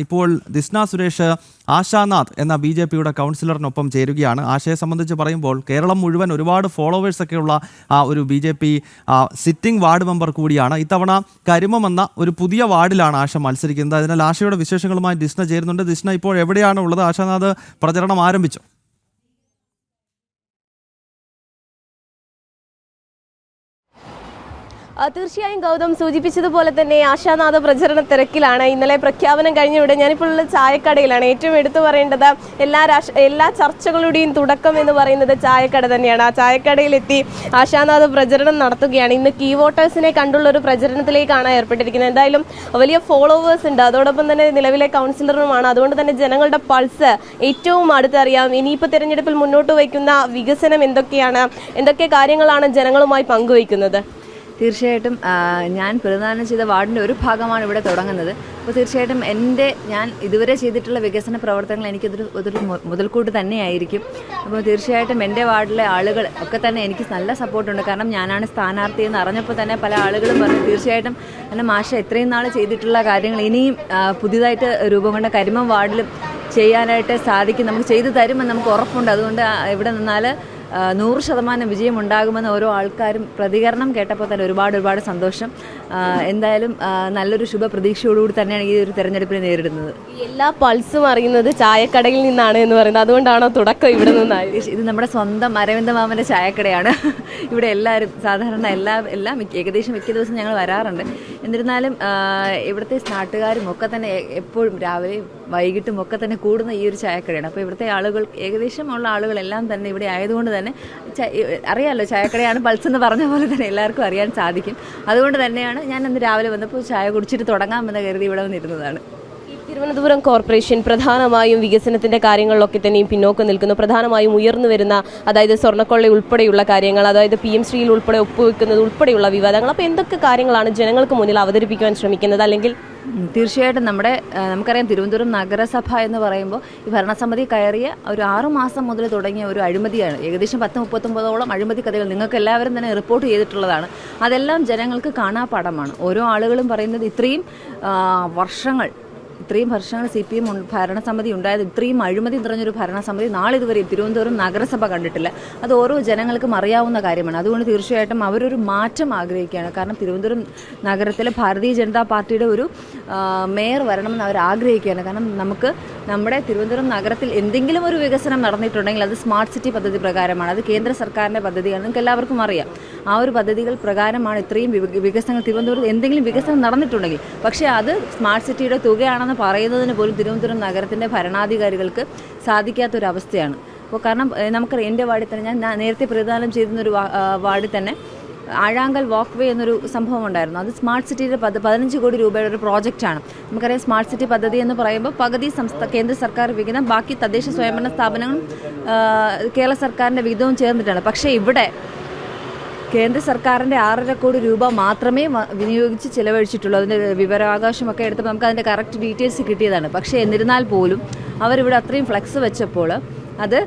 ഇപ്പോൾ ദിസ്ന സുരേഷ് ആശാനാഥ് എന്ന B J പിയുടെ കൗൺസിലറിനൊപ്പം ചേരുകയാണ്. ആശയെ സംബന്ധിച്ച് പറയുമ്പോൾ കേരളം മുഴുവൻ ഒരുപാട് ഫോളോവേഴ്സ് ഉള്ള ഒരു B J P sitting ward member കൂടിയാണ്. ഇത്തവണ കരിമം എന്ന ഒരു പുതിയ വാർഡിലാണ് ആശ മത്സരിക്കുന്നത്. അതിനാൽ ആശയുടെ വിശേഷങ്ങളുമായി ദിസ്ന ചേരുന്നുണ്ട്. ദിസ്ന ഇപ്പോൾ എവിടെയാണ് ഉള്ളത്? ആശാനാഥ് പ്രചരണം ആരംഭിച്ചു? തീർച്ചയായും ഗൗതം സൂചിപ്പിച്ചതുപോലെ തന്നെ ആശാനാഥ പ്രചരണ തിരക്കിലാണ്. ഇന്നലെ പ്രഖ്യാപനം കഴിഞ്ഞ ഇവിടെ ഞാനിപ്പോൾ ഉള്ള ചായക്കടയിലാണ്. ഏറ്റവും എടുത്തു പറയേണ്ടത് എല്ലാ എല്ലാ ചർച്ചകളുടെയും തുടക്കം എന്ന് പറയുന്നത് ചായക്കട തന്നെയാണ്. ആ ചായക്കടയിലെത്തി ആശാനാഥ പ്രചരണം നടത്തുകയാണ്. ഇന്ന് കീ വോട്ടേഴ്സിനെ കണ്ടുള്ള ഒരു പ്രചരണത്തിലേക്കാണ് ഏർപ്പെട്ടിരിക്കുന്നത്. എന്തായാലും വലിയ ഫോളോവേഴ്സ് ഉണ്ട്. അതോടൊപ്പം തന്നെ നിലവിലെ കൗൺസിലറുമാണ് അതുകൊണ്ട് തന്നെ ജനങ്ങളുടെ പൾസ് ഏറ്റവും അടുത്തറിയാം. ഇനിയിപ്പോൾ തിരഞ്ഞെടുപ്പിൽ മുന്നോട്ട് വയ്ക്കുന്ന വികസനം എന്തൊക്കെയാണ്? എന്തൊക്കെ കാര്യങ്ങളാണ് ജനങ്ങളുമായി പങ്കുവയ്ക്കുന്നത്? തീർച്ചയായിട്ടും ഞാൻ പ്രതിദാനം ചെയ്ത വാർഡിന്റെ ഒരു ഭാഗമാണ് ഇവിടെ തുടങ്ങുന്നത്. അപ്പോൾ തീർച്ചയായിട്ടും എന്റെ ഞാൻ ഇതുവരെ ചെയ്തിട്ടുള്ള വികസന പ്രവർത്തനങ്ങൾ എനിക്കതൊരു അതൊരു മുതൽക്കൂട്ട് തന്നെയായിരിക്കും. അപ്പോൾ തീർച്ചയായിട്ടും എന്റെ വാർഡിലെ ആളുകൾ ഒക്കെ തന്നെ എനിക്ക് നല്ല സപ്പോർട്ടുണ്ട്. കാരണം ഞാനാണ് സ്ഥാനാർത്ഥി എന്ന് അറിഞ്ഞപ്പോൾ തന്നെ പല ആളുകളും പറഞ്ഞു തീർച്ചയായിട്ടും എന്റെ മാഷ എത്രയും നാൾ ചെയ്തിട്ടുള്ള കാര്യങ്ങൾ ഇനിയും പുതിയതായിട്ട് രൂപം കൊണ്ട കരിമം വാർഡിലും ചെയ്യാനായിട്ട് സാധിക്കും നമുക്ക് ചെയ്തു തരുമെന്ന് നമുക്ക് ഉറപ്പുണ്ട്. അതുകൊണ്ട് ഇവിടെ നിന്നാൽ നൂറ് ശതമാനം വിജയമുണ്ടാകുമെന്ന് ഓരോ ആൾക്കാരും പ്രതികരണം കേട്ടപ്പോൾ തന്നെ ഒരുപാട് ഒരുപാട് സന്തോഷം. എന്തായാലും നല്ലൊരു ശുഭ പ്രതീക്ഷയോടുകൂടി തന്നെയാണ് ഈ ഒരു തെരഞ്ഞെടുപ്പിനെ നേരിടുന്നത്. എല്ലാ പൾസും അറിയുന്നത് ചായക്കടയിൽ നിന്നാണ് എന്ന് പറയുന്നത്. അതുകൊണ്ടാണോ തുടക്കം ഇവിടെ നിന്നായി ഇത് നമ്മുടെ സ്വന്തം അരവിന്ദ മാമന്റെ ചായക്കടയാണ്. ഇവിടെ എല്ലാവരും സാധാരണ എല്ലാ എല്ലാ ഏകദേശം മിക്ക ദിവസം ഞങ്ങൾ വരാറുണ്ട്. എന്നിരുന്നാലും ഇവിടുത്തെ നാട്ടുകാരും ഒക്കെ തന്നെ എപ്പോഴും രാവിലെയും വൈകിട്ടും ഒക്കെ തന്നെ കൂടുന്ന ഈ ഒരു ചായക്കടയാണ്. അപ്പോൾ ഇവിടുത്തെ ആളുകൾ ഏകദേശം ഉള്ള ആളുകളെല്ലാം തന്നെ ഇവിടെ ആയതുകൊണ്ട് തന്നെ അറിയാമല്ലോ ചായക്കടയാണ് പൾസ് എന്ന് പറഞ്ഞ പോലെ തന്നെ എല്ലാവർക്കും അറിയാൻ സാധിക്കും. അതുകൊണ്ട് തന്നെയാണ് ഞാൻ അന്ന് രാവിലെ വന്നപ്പോൾ ചായ കുടിച്ചിട്ട് തുടങ്ങാമെന്ന് കരുതി ഇവിടെ വന്നിരുന്നതാണ്. തിരുവനന്തപുരം കോർപ്പറേഷൻ പ്രധാനമായും വികസനത്തിന്റെ കാര്യങ്ങളിലൊക്കെ തന്നെയും പിന്നോക്കം നിൽക്കുന്നു. പ്രധാനമായും ഉയർന്നു വരുന്ന അതായത് സ്വർണക്കൊള്ള ഉൾപ്പെടെയുള്ള കാര്യങ്ങൾ അതായത് പി എം ശ്രീയിൽ ഉൾപ്പെടെ ഒപ്പുവെക്കുന്നത് ഉൾപ്പെടെയുള്ള വിവാദങ്ങൾ. അപ്പോൾ എന്തൊക്കെ കാര്യങ്ങളാണ് ജനങ്ങൾക്ക് മുന്നിൽ അവതരിപ്പിക്കാൻ ശ്രമിക്കുന്നത്? അല്ലെങ്കിൽ തീർച്ചയായിട്ടും നമ്മുടെ നമുക്കറിയാം തിരുവനന്തപുരം നഗരസഭ എന്ന് പറയുമ്പോൾ ഈ ഭരണസമിതി കയറിയ ഒരു ആറു മാസം മുതൽ തുടങ്ങിയ ഒരു അഴിമതിയാണ്. ഏകദേശം പത്ത് മുപ്പത്തൊമ്പതോളം അഴിമതി കഥകൾ നിങ്ങൾക്ക് എല്ലാവരും തന്നെ റിപ്പോർട്ട് ചെയ്തിട്ടുള്ളതാണ്. അതെല്ലാം ജനങ്ങൾക്ക് കാണാപ്പാടമാണ് ഓരോ ആളുകളും പറയുന്നത് ഇത്രയും വർഷങ്ങൾ ഇത്രയും വർഷങ്ങൾ സി പി എം ഭരണസമിതി ഉണ്ടായത് ഇത്രയും അഴിമതി നിറഞ്ഞൊരു ഭരണസമിതി നാളിതുവരെ തിരുവനന്തപുരം നഗരസഭ കണ്ടിട്ടില്ല. അത് ഓരോ ജനങ്ങൾക്കും അറിയാവുന്ന കാര്യമാണ്. അതുകൊണ്ട് തീർച്ചയായിട്ടും അവരൊരു മാറ്റം ആഗ്രഹിക്കുകയാണ്. കാരണം തിരുവനന്തപുരം നഗരത്തിലെ ഭാരതീയ ജനതാ പാർട്ടിയുടെ ഒരു മേയർ വരണമെന്ന് അവർ ആഗ്രഹിക്കുകയാണ്. കാരണം നമുക്ക് നമ്മുടെ തിരുവനന്തപുരം നഗരത്തിൽ എന്തെങ്കിലും ഒരു വികസനം നടന്നിട്ടുണ്ടെങ്കിൽ അത് സ്മാർട്ട് സിറ്റി പദ്ധതി പ്രകാരമാണ് അത് കേന്ദ്ര സർക്കാരിന്റെ പദ്ധതിയാണ്. നിങ്ങൾക്ക് എല്ലാവർക്കും അറിയാം. ആ ഒരു പദ്ധതികൾ പ്രകാരമാണ് ഇത്രയും വിക- വികസനങ്ങൾ തിരുവനന്തപുരത്ത് എന്തെങ്കിലും വികസനം നടന്നിട്ടുണ്ടെങ്കിൽ. പക്ഷേ അത് സ്മാർട്ട് സിറ്റിയുടെ തുകയാണെന്ന് പറയുന്നതിന് പോലും തിരുവനന്തപുരം നഗരത്തിന്റെ ഭരണാധികാരികൾക്ക് സാധിക്കാത്തൊരവസ്ഥയാണ്. അപ്പോൾ കാരണം നമുക്ക് നമുക്കറിയാം എന്റെ വാർഡിൽ തന്നെ ഞാൻ നേരത്തെ പ്രതിദാനം ചെയ്തിരുന്നൊരു വാർഡിൽ തന്നെ ആഴാങ്കൽ വാക്ക് വേ എന്നൊരു സംഭവം ഉണ്ടായിരുന്നു അത് സ്മാർട്ട് സിറ്റിയുടെ പദ്ധ പതിനഞ്ച് കോടി രൂപയുടെ ഒരു പ്രോജക്റ്റാണ് നമുക്കറിയാം സ്മാർട്ട് സിറ്റി പദ്ധതി എന്ന് പറയുമ്പോൾ പകുതി സംസ്ഥാന കേന്ദ്ര സർക്കാർ വിഹിതം ബാക്കി തദ്ദേശ സ്വയംഭരണ സ്ഥാപനങ്ങളും കേരള സർക്കാരിന്റെ വിഹിതവും ചേർന്നിട്ടാണ്. പക്ഷേ ഇവിടെ കേന്ദ്ര സർക്കാരിന്റെ ആറര കോടി രൂപ മാത്രമേ വിനിയോഗിച്ച് ചിലവഴിച്ചിട്ടുള്ളൂ. അതിന്റെ വിവരാവകാശമൊക്കെ എടുത്തപ്പോൾ നമുക്ക് അതിന്റെ കറക്റ്റ് ഡീറ്റെയിൽസ് കിട്ടിയതാണ്. പക്ഷേ എന്നിരുന്നാൽ പോലും അവരിവിടെ അത്രയും ഫ്ലെക്സ് വെച്ചപ്പോൾ അത്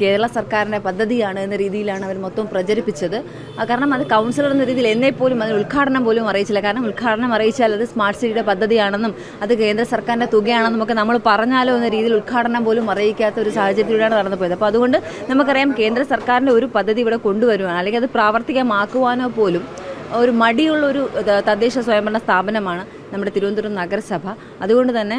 കേരള സർക്കാരിന്റെ പദ്ധതിയാണ് എന്ന രീതിയിലാണ് അവർ മൊത്തം പ്രചരിപ്പിച്ചത്. കാരണം അത് കൗൺസിലർ എന്ന രീതിയിൽ എന്നെ പോലും അതിന് ഉദ്ഘാടനം പോലും അറിയിച്ചില്ല. കാരണം ഉദ്ഘാടനം അറിയിച്ചാൽ അത് സ്മാർട്ട് സിറ്റിയുടെ പദ്ധതിയാണെന്നും അത് കേന്ദ്ര സർക്കാരിന്റെ തുകയാണെന്നും ഒക്കെ നമ്മൾ പറഞ്ഞാലോ എന്ന രീതിയിൽ ഉദ്ഘാടനം പോലും അറിയിക്കാത്ത ഒരു സാഹചര്യത്തിലൂടെയാണ് നടന്നുപോയത് അപ്പോൾ അതുകൊണ്ട് നമുക്കറിയാം കേന്ദ്ര സർക്കാരിന്റെ ഒരു പദ്ധതി ഇവിടെ കൊണ്ടുവരുവാണ് അല്ലെങ്കിൽ അത് പ്രാവർത്തികമാക്കുവാനോ പോലും ഒരു മടിയുള്ള ഒരു തദ്ദേശ സ്വയംഭരണ സ്ഥാപനമാണ്. നമ്മുടെ തിരുവനന്തപുരം നഗരസഭ. അതുകൊണ്ട് തന്നെ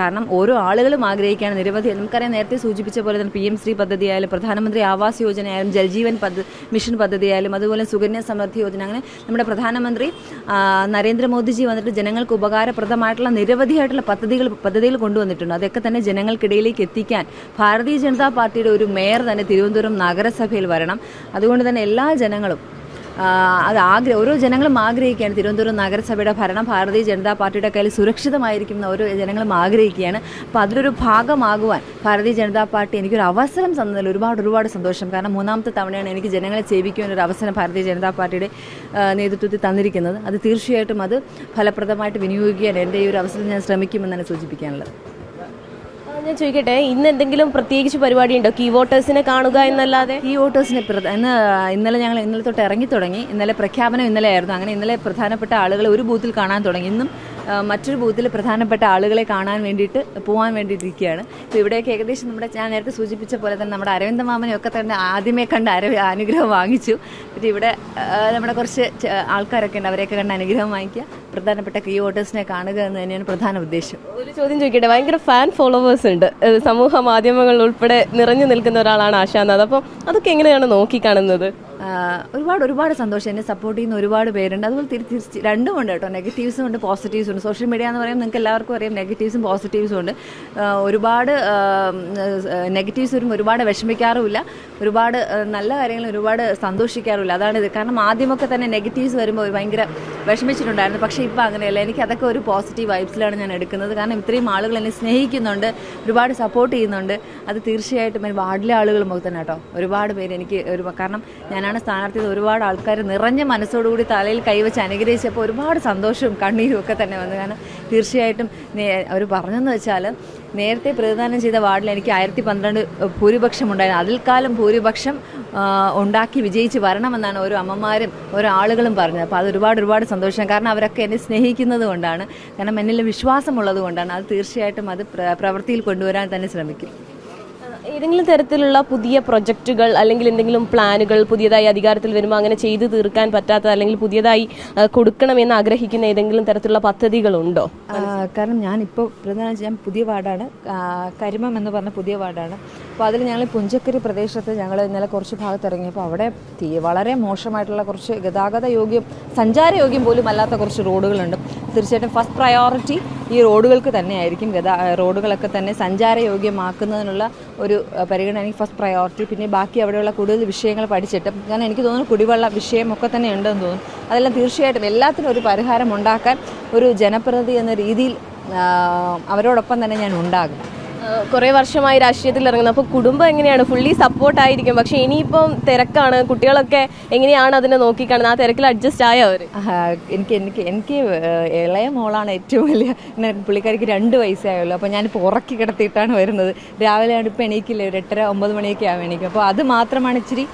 കാരണം ഓരോ ആളുകളും ആഗ്രഹിക്കുകയാണ് നിരവധി. നമുക്കറിയാം നേരത്തെ സൂചിപ്പിച്ച പോലെ തന്നെ പി എം ശ്രീ പദ്ധതി ആയാലും പ്രധാനമന്ത്രി ആവാസ് യോജന ആയാലും ജൽജീവൻ പദ്ധതി മിഷൻ പദ്ധതി ആയാലും അതുപോലെ സുകന്യ സമൃദ്ധി യോജന അങ്ങനെ നമ്മുടെ പ്രധാനമന്ത്രി നരേന്ദ്രമോദിജി വന്നിട്ട് ജനങ്ങൾക്ക് ഉപകാരപ്രദമായിട്ടുള്ള നിരവധിയായിട്ടുള്ള പദ്ധതികൾ പദ്ധതികൾ കൊണ്ടുവന്നിട്ടുണ്ട്. അതൊക്കെ തന്നെ ജനങ്ങൾക്കിടയിലേക്ക് എത്തിക്കാൻ ഭാരതീയ ജനതാ പാർട്ടിയുടെ ഒരു മേയർ തന്നെ തിരുവനന്തപുരം നഗരസഭയിൽ വരണം. അതുകൊണ്ട് തന്നെ എല്ലാ ജനങ്ങളും അത് ആഗ്രഹം ഓരോ ജനങ്ങളും ആഗ്രഹിക്കുകയാണ്. തിരുവനന്തപുരം നഗരസഭയുടെ ഭരണം ഭാരതീയ ജനതാ പാർട്ടിയുടെ കയ്യിൽ സുരക്ഷിതമായിരിക്കും എന്ന് ഓരോ ജനങ്ങളും ആഗ്രഹിക്കുകയാണ്. അപ്പോൾ അതിലൊരു ഭാഗമാകുവാൻ ഭാരതീയ ജനതാ പാർട്ടി എനിക്കൊരു അവസരം തന്നതിൽ ഒരുപാട് ഒരുപാട് സന്തോഷം. കാരണം മൂന്നാമത്തെ തവണയാണ് എനിക്ക് ജനങ്ങളെ സേവിക്കുവാനൊരു അവസരം ഭാരതീയ ജനതാ പാർട്ടിയുടെ നേതൃത്വത്തിൽ തന്നിരിക്കുന്നത്. അത് തീർച്ചയായിട്ടും അത് ഫലപ്രദമായിട്ട് വിനിയോഗിക്കാൻ എന്റെ ഈ ഒരു അവസരം ഞാൻ ശ്രമിക്കുമെന്നാണ് സൂചിപ്പിക്കാനുള്ളത്. ഞാൻ ചോദിക്കട്ടെ ഇന്ന് എന്തെങ്കിലും പ്രത്യേകിച്ച് പരിപാടി ഉണ്ടോ കീ വോട്ടേഴ്സിനെ കാണുക എന്നല്ലാതെ? കീ വോട്ടേഴ്സിനെ ഇന്ന് ഇന്നലെ ഞങ്ങൾ ഇന്നലെ തൊട്ട് ഇറങ്ങി തുടങ്ങി. ഇന്നലെ പ്രഖ്യാപനം ഇന്നലെ ആയിരുന്നു. അങ്ങനെ ഇന്നലെ പ്രധാനപ്പെട്ട ആളുകളെ ഒരു ബൂത്തിൽ കാണാൻ തുടങ്ങി. ഇന്നും മറ്റൊരു ബൂത്തിൽ പ്രധാനപ്പെട്ട ആളുകളെ കാണാൻ വേണ്ടിയിട്ട് പോകാൻ വേണ്ടിയിട്ടിരിക്കുകയാണ് ഇപ്പോൾ ഇവിടെയൊക്കെ ഏകദേശം നമ്മുടെ ഞാൻ നേരത്തെ സൂചിപ്പിച്ച പോലെ തന്നെ നമ്മുടെ അരവിന്ദ മാമനെയൊക്കെ തന്നെ ആദ്യമേ കണ്ട് അര അനുഗ്രഹം വാങ്ങിച്ചു. പിന്നെ ഇവിടെ നമ്മുടെ കുറച്ച് ആൾക്കാരൊക്കെ ഉണ്ട്. അവരെയൊക്കെ കണ്ട് അനുഗ്രഹം വാങ്ങിക്കുക. പ്രധാനപ്പെട്ട കീ വോട്ടേഴ്സിനെ കാണുക എന്ന് തന്നെയാണ് പ്രധാന ഉദ്ദേശം. ഒരു ചോദ്യം ചോദിക്കട്ടെ. ഭയങ്കര ഫാൻ ഫോളോവേഴ്സ് ഉണ്ട്. സമൂഹ മാധ്യമങ്ങളിൽ ഉൾപ്പെടെ നിറഞ്ഞു നിൽക്കുന്ന ഒരാളാണ് ആശാനാഥ് അപ്പം അതൊക്കെ എങ്ങനെയാണ് നോക്കിക്കാണുന്നത്? ഒരുപാട് ഒരുപാട് സന്തോഷം. എന്നെ സപ്പോർട്ട് ചെയ്യുന്ന ഒരുപാട് പേരുണ്ട്. അതുപോലെ തിരി തിരിച്ച് രണ്ടും ഉണ്ട് കേട്ടോ. നെഗറ്റീവ്സും ഉണ്ട് പോസിറ്റീവ്സും ഉണ്ട്. സോഷ്യൽ മീഡിയ എന്ന് പറയുമ്പോൾ നിങ്ങൾക്ക് എല്ലാവർക്കും അറിയാം നെഗറ്റീവ്സും പോസിറ്റീവ്സും ഉണ്ട്. ഒരുപാട് നെഗറ്റീവ്സ് വരുമ്പോൾ ഒരുപാട് വിഷമിക്കാറുമില്ല. ഒരുപാട് നല്ല കാര്യങ്ങൾ ഒരുപാട് സന്തോഷിക്കാറുമില്ല. അതാണ് ഇത്. കാരണം ആദ്യമൊക്കെ തന്നെ നെഗറ്റീവ്സ് വരുമ്പോൾ ഭയങ്കര വിഷമിച്ചിട്ടുണ്ടായിരുന്നു. പക്ഷേ ഇപ്പോൾ അങ്ങനെയല്ല. എനിക്ക് അതൊക്കെ ഒരു പോസിറ്റീവ് വൈബ്സിലാണ് ഞാൻ എടുക്കുന്നത്. കാരണം ഇത്രയും ആളുകൾ എന്നെ സ്നേഹിക്കുന്നുണ്ട് ഒരുപാട് സപ്പോർട്ട് ചെയ്യുന്നുണ്ട്. അത് തീർച്ചയായിട്ടും വാർഡിലെ ആളുകളും ഒക്കെ തന്നെ കേട്ടോ. ഒരുപാട് പേര് എനിക്ക് ഒരു കാരണം ഞാനാണ് സ്ഥാനാർത്ഥി ഒരുപാട് ആൾക്കാർ നിറഞ്ഞ മനസ്സോടുകൂടി തലയിൽ കൈവച്ച് അനുഗ്രഹിച്ചപ്പോൾ ഒരുപാട് സന്തോഷവും കണ്ണീരും ഒക്കെ തന്നെ വന്നു. കാരണം തീർച്ചയായിട്ടും അവർ പറഞ്ഞെന്ന് വെച്ചാൽ നേരത്തെ പ്രതിദാനം ചെയ്ത വാർഡിൽ എനിക്ക് ആയിരത്തി പന്ത്രണ്ട് ഭൂരിപക്ഷം ഉണ്ടായിരുന്നു. അതിൽക്കാലം ഭൂരിപക്ഷം ഉണ്ടാക്കി വിജയിച്ച് വരണമെന്നാണ് ഓരോ അമ്മമാരും ഓരോ ആളുകളും പറഞ്ഞത്. അപ്പോൾ അത് ഒരുപാട് ഒരുപാട് സന്തോഷം. കാരണം അവരൊക്കെ എന്നെ സ്നേഹിക്കുന്നത് കൊണ്ടാണ്. കാരണം എന്നിൽ വിശ്വാസമുള്ളത് കൊണ്ടാണ്. അത് തീർച്ചയായിട്ടും അത് പ്ര- പ്രവൃത്തിയിൽ കൊണ്ടുവരാൻ തന്നെ ശ്രമിക്കും. ഏതെങ്കിലും തരത്തിലുള്ള പുതിയ പ്രൊജക്റ്റുകൾ അല്ലെങ്കിൽ എന്തെങ്കിലും പ്ലാനുകൾ പുതിയതായി അധികാരത്തിൽ വരുമ്പോൾ അങ്ങനെ ചെയ്തു തീർക്കാൻ പറ്റാത്ത അല്ലെങ്കിൽ പുതിയതായി കൊടുക്കണമെന്ന് ആഗ്രഹിക്കുന്ന ഏതെങ്കിലും തരത്തിലുള്ള പദ്ധതികളുണ്ടോ? കാരണം ഞാനിപ്പോൾ പ്രധാനം ചെയ്യാൻ പുതിയ വാർഡാണ്. കരിമം എന്ന് പറഞ്ഞ പുതിയ വാർഡാണ്. അപ്പോൾ അതിൽ ഞങ്ങൾ പുഞ്ചക്കരി പ്രദേശത്ത് ഞങ്ങൾ ഇന്നലെ കുറച്ച് ഭാഗത്ത് ഇറങ്ങിയപ്പോൾ അവിടെ വളരെ മോശമായിട്ടുള്ള കുറച്ച് ഗതാഗത യോഗ്യം സഞ്ചാരയോഗ്യം പോലും അല്ലാത്ത കുറച്ച് റോഡുകളുണ്ട്. തീർച്ചയായിട്ടും ഫസ്റ്റ് പ്രയോറിറ്റി ഈ റോഡുകൾക്ക് തന്നെയായിരിക്കും ഗതാ റോഡുകളൊക്കെ തന്നെ സഞ്ചാരയോഗ്യമാക്കുന്നതിനുള്ള ഒരു പരിഗണന എനിക്ക് ഫസ്റ്റ് പ്രയോറിറ്റി പിന്നെ ബാക്കി അവിടെയുള്ള കൂടുതൽ വിഷയങ്ങൾ പഠിച്ചിട്ട് കാരണം എനിക്ക് തോന്നുന്നു കുടിവെള്ള വിഷയമൊക്കെ തന്നെ ഉണ്ടെന്ന് തോന്നുന്നു. അതെല്ലാം തീർച്ചയായിട്ടും എല്ലാത്തിനും ഒരു പരിഹാരം ഉണ്ടാക്കാൻ ഒരു ജനപ്രതിനിധി എന്ന രീതിയിൽ അവരോടൊപ്പം തന്നെ ഞാൻ ഉണ്ടാകും കുറേ വർഷമായി രാഷ്ട്രീയത്തിൽ ഇറങ്ങുന്നത് അപ്പോൾ കുടുംബം എങ്ങനെയാണ്? ഫുള്ളി സപ്പോർട്ട് ആയിരിക്കും. പക്ഷേ ഇനിയിപ്പം തിരക്കാണ്. കുട്ടികളൊക്കെ എങ്ങനെയാണ് അതിനെ നോക്കിക്കാണുന്നത്? ആ തിരക്കിൽ അഡ്ജസ്റ്റ് ആയ അവർ എനിക്ക് എനിക്ക് എനിക്ക് ഇളയ മോളാണ് ഏറ്റവും വലിയ പുള്ളിക്കാരിക്ക് രണ്ട് വയസ്സേ ആയുള്ളൂ അപ്പോൾ ഞാനിപ്പോൾ ഉറക്കി കിടത്തിയിട്ടാണ് വരുന്നത്. രാവിലെ ഇപ്പോൾ എണീക്കില്ല? ഒരു എട്ടര ഒമ്പത് മണിയൊക്കെ ആവും എണീക്കും അപ്പോൾ അത് മാത്രമാണ് ഇച്ചിരി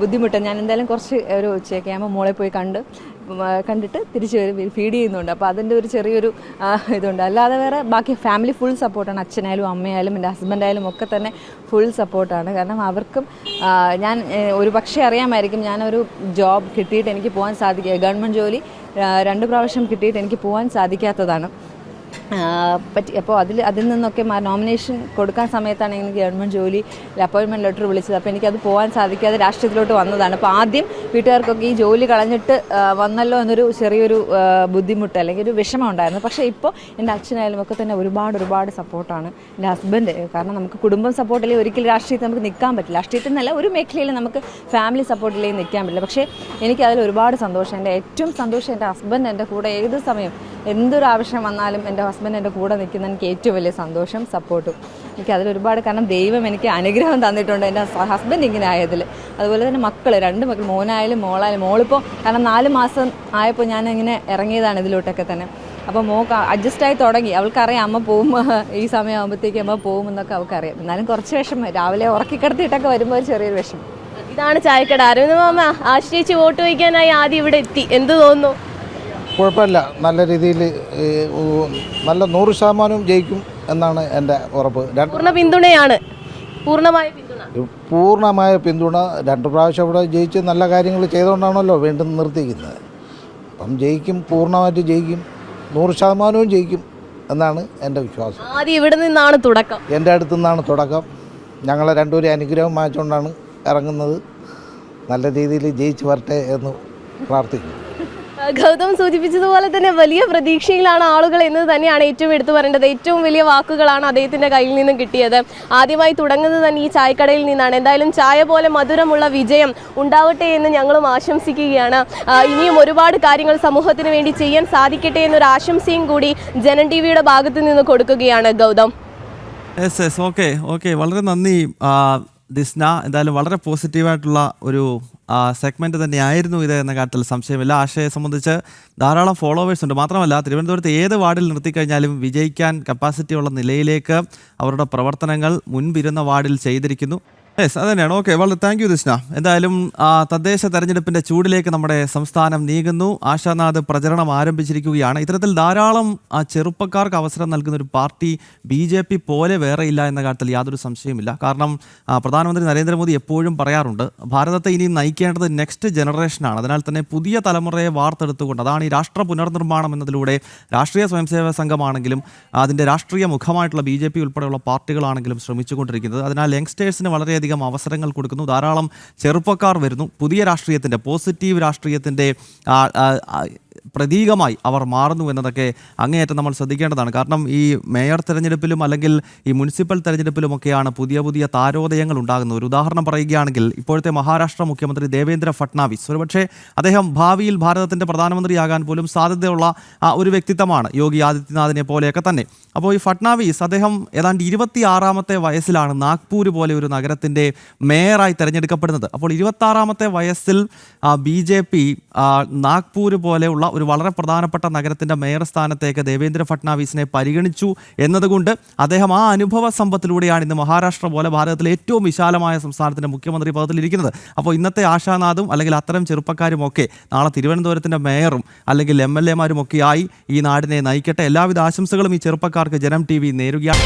ബുദ്ധിമുട്ട്. ഞാൻ എന്തായാലും കുറച്ച് ഒരു ഉച്ചയൊക്കെ ആകുമ്പോൾ മോളെ പോയി കണ്ട് കണ്ടിട്ട് തിരിച്ച് വരും ഫീഡ് ചെയ്യുന്നുണ്ട്. അപ്പോൾ അതിന്റെ ഒരു ചെറിയൊരു ഇതുണ്ട്. അല്ലാതെ വേറെ ബാക്കി ഫാമിലി ഫുൾ സപ്പോർട്ടാണ് അച്ഛനായാലും അമ്മയായാലും എന്റെ ഹസ്ബൻഡായാലും ഒക്കെ തന്നെ ഫുൾ സപ്പോർട്ടാണ് കാരണം അവർക്കും ഞാൻ ഒരു പക്ഷേ അറിയാമായിരിക്കും ഞാനൊരു ജോബ് കിട്ടിയിട്ട് എനിക്ക് പോകാൻ സാധിക്കുക ഗവൺമെന്റ് ജോലി രണ്ട് പ്രാവശ്യം കിട്ടിയിട്ട് എനിക്ക് പോകാൻ സാധിക്കാത്തതാണ്. പറ്റി അപ്പോൾ അതിൽ അതിൽ നിന്നൊക്കെ നോമിനേഷൻ കൊടുക്കാൻ സമയത്താണ് എനിക്ക് ഗവൺമെന്റ് ജോലി അപ്പോയിൻമെന്റ് ലെറ്റർ വിളിച്ചത്. അപ്പോൾ എനിക്കത് പോകാൻ സാധിക്കാതെ രാഷ്ട്രീയത്തിലോട്ട് വന്നതാണ്. അപ്പോൾ ആദ്യം വീട്ടുകാർക്കൊക്കെ ഈ ജോലി കളഞ്ഞിട്ട് വന്നല്ലോ എന്നൊരു ചെറിയൊരു ബുദ്ധിമുട്ട് അല്ലെങ്കിൽ ഒരു വിഷമം ഉണ്ടായിരുന്നു. പക്ഷേ ഇപ്പോൾ എന്റെ അച്ഛനായാലും ഒക്കെ തന്നെ ഒരുപാട് ഒരുപാട് സപ്പോർട്ടാണ് എന്റെ ഹസ്ബൻഡ് കാരണം നമുക്ക് കുടുംബം സപ്പോർട്ടില്ലെങ്കിൽ ഒരിക്കലും രാഷ്ട്രീയത്തിൽ നമുക്ക് നിൽക്കാൻ പറ്റില്ല. രാഷ്ട്രീയത്തിൽ നിന്നല്ല ഒരു മേഖലയിൽ നമുക്ക് ഫാമിലി സപ്പോർട്ടിലേക്ക് നിൽക്കാൻ പറ്റില്ല. പക്ഷേ എനിക്ക് അതിൽ ഒരുപാട് സന്തോഷം. എന്റെ ഏറ്റവും സന്തോഷം എന്റെ ഹസ്ബൻഡ് എന്റെ കൂടെ ഏത് സമയം എന്തൊരു ആവശ്യം വന്നാലും എന്റെ ഹസ്ബൻഡ് എന്റെ കൂടെ നിൽക്കുന്ന എനിക്ക് ഏറ്റവും വലിയ സന്തോഷം സപ്പോർട്ടും എനിക്ക് അതിലൊരുപാട് കാരണം ദൈവം എനിക്ക് അനുഗ്രഹം തന്നിട്ടുണ്ട് എന്റെ ഹസ്ബൻഡ് ഇങ്ങനെ ആയതിൽ. അതുപോലെ തന്നെ മക്കൾ രണ്ട് മക്കൾ മോനായാലും മോളായാലും മോളിപ്പോൾ കാരണം നാല് മാസം ആയപ്പോൾ ഞാൻ ഇങ്ങനെ ഇറങ്ങിയതാണ് ഇതിലോട്ടൊക്കെ തന്നെ. അപ്പോൾ മോക്ക് അഡ്ജസ്റ്റായി തുടങ്ങി. അവൾക്കറിയാം അമ്മ പോകും ഈ സമയമാകുമ്പോഴത്തേക്ക് അമ്മ പോകുമെന്നൊക്കെ അവൾക്കറിയാം. എന്നാലും കുറച്ച് വിഷമം. രാവിലെ ഉറക്കിക്കിടത്തിയിട്ടൊക്കെ വരുമ്പോൾ ചെറിയൊരു വിഷമം. ഇതാണ് ചായക്കട. അരവിന്ദ് മാമ ആശ്രയിച്ച് വോട്ട് വയ്ക്കാനായി ആദ്യം ഇവിടെ എത്തി. എന്ത് തോന്നുന്നു? കുഴപ്പമില്ല. നല്ല രീതിയിൽ നല്ല നൂറ് ശതമാനവും ജയിക്കും എന്നാണ് എന്റെ ഉറപ്പ്. പൂർണ പിന്തുണയാണ്. പൂർണമായ പിന്തുണ. പൂർണമായ പിന്തുണ. രണ്ട് പ്രാവശ്യം ഇവിടെ ജയിച്ച് നല്ല കാര്യങ്ങൾ ചെയ്തുകൊണ്ടാണല്ലോ വീണ്ടും നിർത്തിക്കുന്നത് അപ്പം ജയിക്കും പൂർണമായിട്ട് ജയിക്കും നൂറ് ശതമാനവും ജയിക്കും എന്നാണ് എന്റെ വിശ്വാസം. ആദ്യം ഇവിടെ നിന്നാണ് തുടക്കം. എന്റെ അടുത്തു നിന്നാണ് തുടക്കം. ഞങ്ങളെ രണ്ടുപേരും അനുഗ്രഹം വാങ്ങിച്ചുകൊണ്ടാണ് ഇറങ്ങുന്നത്. നല്ല രീതിയിൽ ജയിച്ച് വരട്ടെ എന്ന് പ്രാർത്ഥിക്കുന്നു. ഗൗതം സൂചിപ്പിച്ചതുപോലെ തന്നെ വലിയ പ്രതീക്ഷയിലാണ് ആളുകൾ എന്ന് തന്നെയാണ് ഏറ്റവും എടുത്തു പറയേണ്ടത്. ഏറ്റവും വലിയ വാക്കുകളാണ് അദ്ദേഹത്തിന്റെ കയ്യിൽ നിന്നും കിട്ടിയത്. ആദ്യമായി തുടങ്ങുന്നത് തന്നെ ഈ ചായക്കടയിൽ നിന്നാണ്. എന്തായാലും ചായ പോലെ മധുരമുള്ള വിജയം ഉണ്ടാവട്ടെ എന്ന് ഞങ്ങളും ആശംസിക്കുകയാണ്. ഇനിയും ഒരുപാട് കാര്യങ്ങൾ സമൂഹത്തിന് വേണ്ടി ചെയ്യാൻ സാധിക്കട്ടെ എന്നൊരു ആശംസയും കൂടി ജനൻ ടി വിയുടെ ഭാഗത്ത് നിന്ന് കൊടുക്കുകയാണ് Gautam. S S okay okay വളരെ നന്ദി ദിസ്ന. എന്തായാലും വളരെ പോസിറ്റീവായിട്ടുള്ള ഒരു സെഗ്മെന്റ് തന്നെയായിരുന്നു ഇത് എന്ന കാര്യത്തിൽ സംശയമില്ല. ആശയെ സംബന്ധിച്ച് ധാരാളം ഫോളോവേഴ്സ് ഉണ്ട്. മാത്രമല്ല തിരുവനന്തപുരത്ത് ഏത് വാർഡിൽ നിർത്തിക്കഴിഞ്ഞാലും വിജയിക്കാൻ കപ്പാസിറ്റി ഉള്ള നിലയിലേക്ക് അവരുടെ പ്രവർത്തനങ്ങൾ മുൻപിരുന്ന വാർഡിൽ ചെയ്തിരിക്കുന്നു. യെസ് അത് തന്നെയാണ് ഓക്കെ വളരെ താങ്ക് യു കൃഷ്ണ എന്തായാലും തദ്ദേശ തെരഞ്ഞെടുപ്പിന്റെ ചൂടിലേക്ക് നമ്മുടെ സംസ്ഥാനം നീങ്ങുന്നു. ആശാനാഥ് പ്രചരണം ആരംഭിച്ചിരിക്കുകയാണ്. ഇത്തരത്തിൽ ധാരാളം ആ, ചെറുപ്പക്കാർക്ക് അവസരം നൽകുന്ന ഒരു പാർട്ടി ബി ജെ പി പോലെ വേറെ ഇല്ല എന്ന കാര്യത്തിൽ യാതൊരു സംശയമില്ല കാരണം പ്രധാനമന്ത്രി നരേന്ദ്രമോദി എപ്പോഴും പറയാറുണ്ട് ഭാരതത്തെ ഇനി നയിക്കേണ്ടത് നെക്സ്റ്റ് ജനറേഷനാണ് അതിനാൽ തന്നെ പുതിയ തലമുറയെ വാർത്തെടുത്തുകൊണ്ട് അതാണ് ഈ രാഷ്ട്ര പുനർനിർമ്മാണം എന്നതിലൂടെ രാഷ്ട്രീയ സ്വയംസേവക സംഘമാണെങ്കിലും അതിന്റെ രാഷ്ട്രീയ മുഖമായിട്ടുള്ള ബി ഉൾപ്പെടെയുള്ള പാർട്ടികളാണെങ്കിലും ശ്രമിച്ചുകൊണ്ടിരിക്കുന്നത്. അതിനാൽ യങ്സ്റ്റേഴ്സിന് വളരെയധികം അവസരങ്ങൾ കൊടുക്കുന്നു. ധാരാളം ചെറുപ്പക്കാർ വരുന്നു. പുതിയ രാഷ്ട്രീയത്തിന്റെ പോസിറ്റീവ് രാഷ്ട്രീയത്തിന്റെ പ്രതീകമായി അവർ മാറുന്നു എന്നതൊക്കെ അങ്ങേയറ്റം നമ്മൾ ശ്രദ്ധിക്കേണ്ടതാണ്. കാരണം ഈ മേയർ തെരഞ്ഞെടുപ്പിലും അല്ലെങ്കിൽ ഈ മുനിസിപ്പൽ തെരഞ്ഞെടുപ്പിലുമൊക്കെയാണ് പുതിയ പുതിയ താരോദയങ്ങൾ ഉണ്ടാകുന്നത്. ഒരു ഉദാഹരണം പറയുകയാണെങ്കിൽ ഇപ്പോഴത്തെ മഹാരാഷ്ട്ര മുഖ്യമന്ത്രി ദേവേന്ദ്ര ഫട്നാവിസ്. ഒരുപക്ഷെ അദ്ദേഹം ഭാവിയിൽ ഭാരതത്തിന്റെ പ്രധാനമന്ത്രിയാകാൻ പോലും സാധ്യതയുള്ള ഒരു വ്യക്തിത്വമാണ് യോഗി ആദിത്യനാഥിനെ പോലെയൊക്കെ തന്നെ. അപ്പോൾ ഈ ഫട്നാവിസ് അദ്ദേഹം ഏതാണ്ട് ഇരുപത്തി ആറാമത്തെ വയസ്സിലാണ് നാഗ്പൂർ പോലെ ഒരു നഗരത്തിന്റെ മേയറായി തിരഞ്ഞെടുക്കപ്പെടുന്നത്. അപ്പോൾ ഇരുപത്തി ആറാമത്തെ വയസ്സിൽ ബി ജെ പി നാഗ്പൂർ പോലെയുള്ള ഒരു വളരെ പ്രധാനപ്പെട്ട നഗരത്തിന്റെ മേയർ സ്ഥാനത്തേക്ക് ദേവേന്ദ്ര ഫട്നാവിസിനെ പരിഗണിച്ചു എന്നതുകൊണ്ട് അദ്ദേഹം ആ അനുഭവ സമ്പത്തിലൂടെയാണ് ഇന്ന് മഹാരാഷ്ട്ര പോലെ ഭാരതത്തിലെ ഏറ്റവും വിശാലമായ സംസ്ഥാനത്തിന്റെ മുഖ്യമന്ത്രി പദത്തിലിരിക്കുന്നത്. അപ്പോൾ ഇന്നത്തെ ആശാനാഥും അല്ലെങ്കിൽ അത്തരം ചെറുപ്പക്കാരും ഒക്കെ നാളെ തിരുവനന്തപുരത്തിന്റെ മേയറും അല്ലെങ്കിൽ എം എൽ എമാരും ഒക്കെയായി ഈ നാടിനെ നയിക്കട്ടെ. എല്ലാവിധ ആശംസകളും ഈ ചെറുപ്പക്കാർക്ക് ജനം ടി വി നേരുകയാണ്.